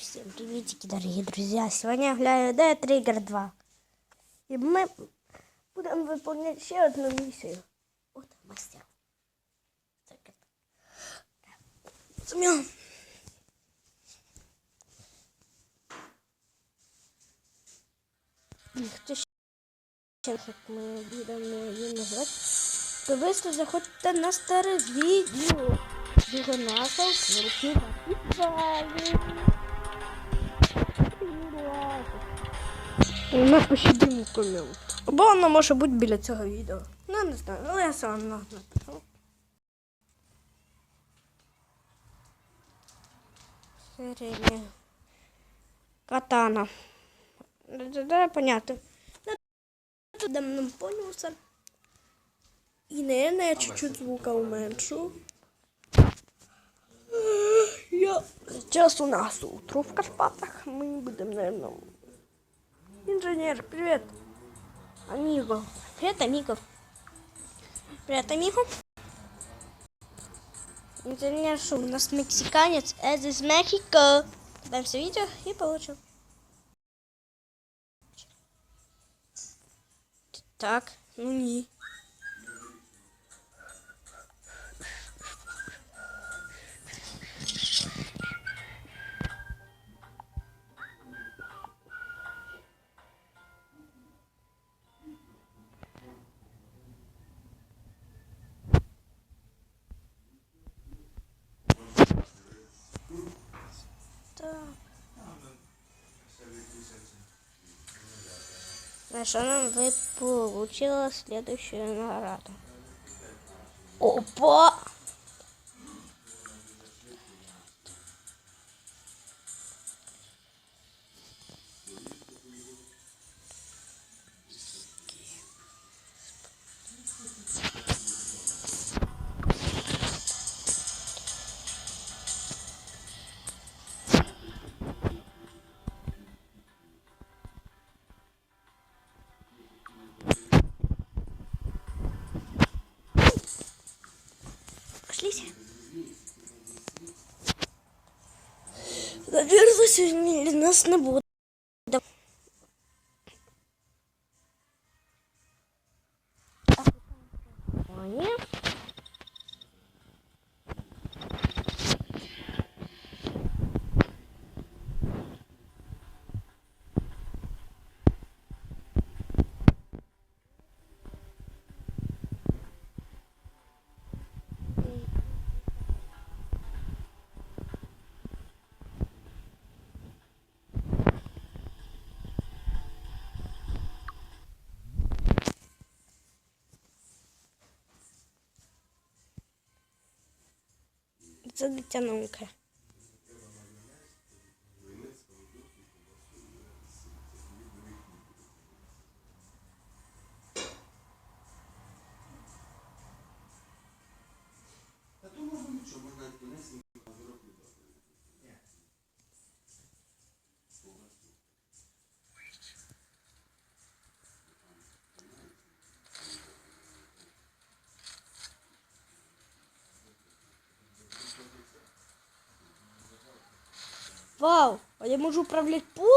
всем приветики, дорогие друзья. Сегодня я гуляю Dead Trigger 2. И мы будем выполнять еще одну миссию. Вот мастер. Ще, як ми будемо її назвати, то ви заходьте на старе відео. Його назва «Крупні підвалі». Напишіть комент. Або воно може бути біля цього відео. Ну, не знаю, ну я сам напишу. Середня. Катана. Да, да, понятно. Тут давно понялся. И, наверное, я чуть-чуть звука уменьшу. Я... Сейчас у нас утро в Карпатах. Мы будем, наверное... Инженер, привет. Амиго. Привет, Амиго. Привет, Амиго. Инженер, что у нас мексиканец. Это из Мехико. Даем все видео и получим. Так, ну не. На что вы получила следующую награду? Опа! Сегодня нас не буде. Ой. Це дитя. Вау, а я можу управлять пулей?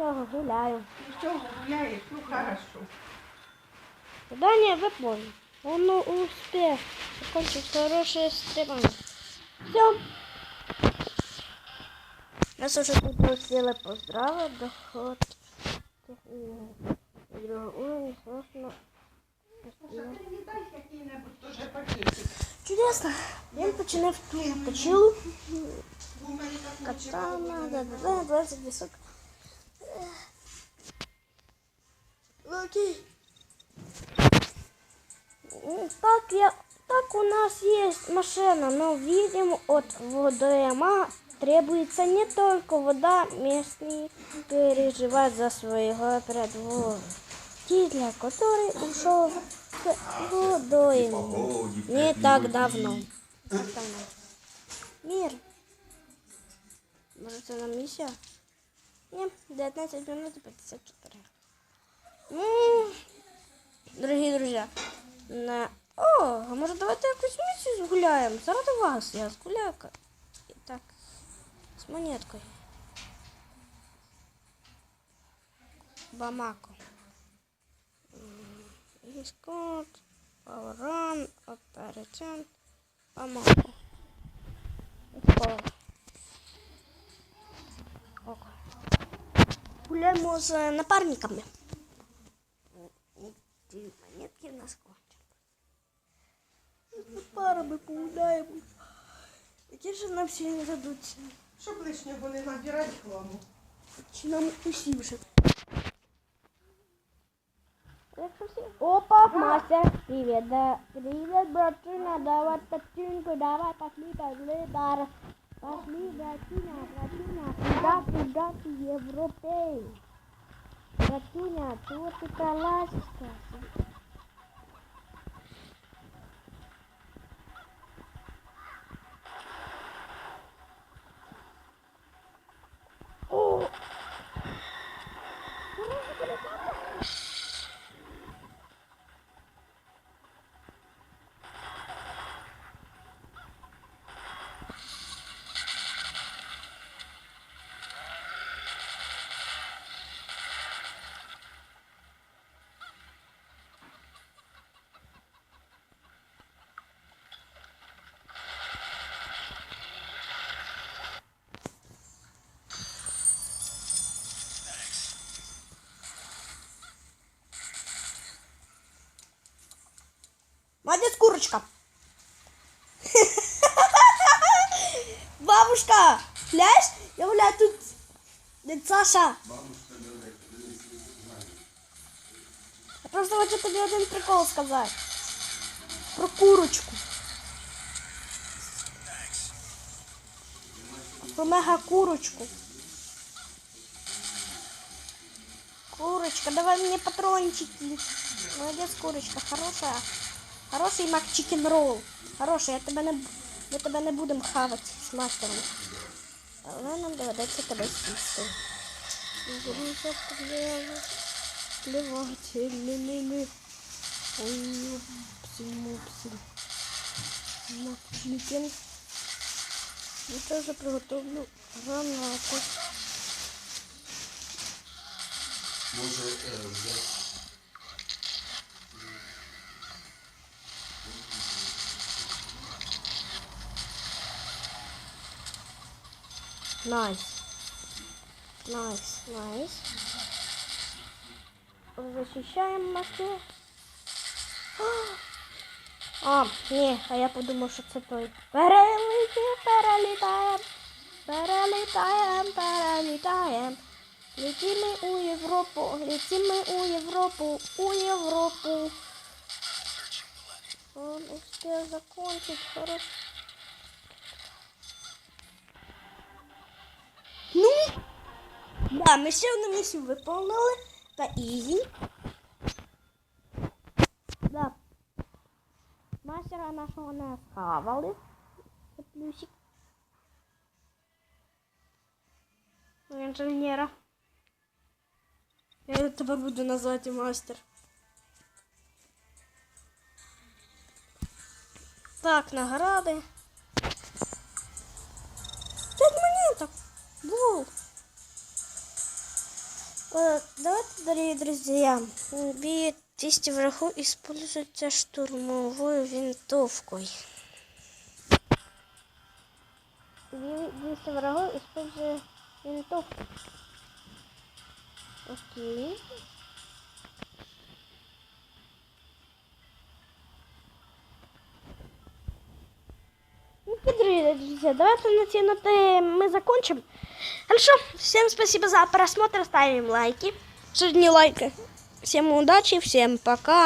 Нічого, гуляю. Что гуляешь? Ну хорошо. Задание выполнено. Он успех. Закончить хорошее стримание. Все. Нас уже тут успели поздравить, доход. Другого уровня, сложно. Саша, привітай який-небудь теж пакетик. Чудесно. Він починав ту точилу. Бо в мене так Катана, да, да, да, 20 висок. М, Так, я, так у нас есть машина, но видим от водоема требуется не только вода, местные переживают за своего предводителя, который ушел с водоема не так давно. Мир. Може це нам місія? Ні, 19 минут і 54. Ну, дорогі друзі, на... О, а може давайте якусь місію згуляємо? Заради вас, я згуляю. ка- І так, з монеткою. Бамако. Іскот, Пауран, Операцент, Бамако. Ок. Ок. Гуляємо з напарниками. Ці монетки в нас. З парами погуляємо. Які ж нам всі не дадуться? Щоб лишнього не набирати хламу. Чи нам усі вже? Опа, мастер, привет, да, привет, братчина, давай тачинку, давай, пошли, пошли, дара. Пошли, братчина, братчина, куда, куда ты, европей? Братчина, чего ты пролазишь-то? Курочка. Бабушка, глянь, я гуляю тут. Саша. Я просто хочу тобі один прикол сказати. Про курочку. Про мега курочку. Курочка, давай мне патрончики. Молодец, курочка, хорошая. Хороший мак чикен ролл. Хороший, я тебе не, ми тебе не будемо хавати з мастером. Але нам доведеться тебе з'їсти. Груза плева, плевати, лі-лі-лі. Ой, псі-мупсі. Маклікен. Я теж приготовлю гранату. Може е, взяти Найс. Найс, найс. Защищаем мастер. А, ні, а я подумав, що це той. Перелетів, перелітаємо. Перелітаємо, перелітаємо. Летимо у Європу, летимо у Європу, у Європу. Он успел закончить хорошо. Ну, да, ми ще одну місію виконали. Та ізі. Да. Мастера нашого не схавали. Це плюсик. У інженера. Я тебе буду назвати мастер. Так, награди. Давайте, дорогие друзья, бить врагу используйте штурмовую винтовкой. 200 врагов, используя винтовку. Окей. Ну, кедры, друзья, давайте на те ноты мы закончим. Хорошо, всем спасибо за просмотр, ставим лайки. Что лайки. Всем удачи, всем пока.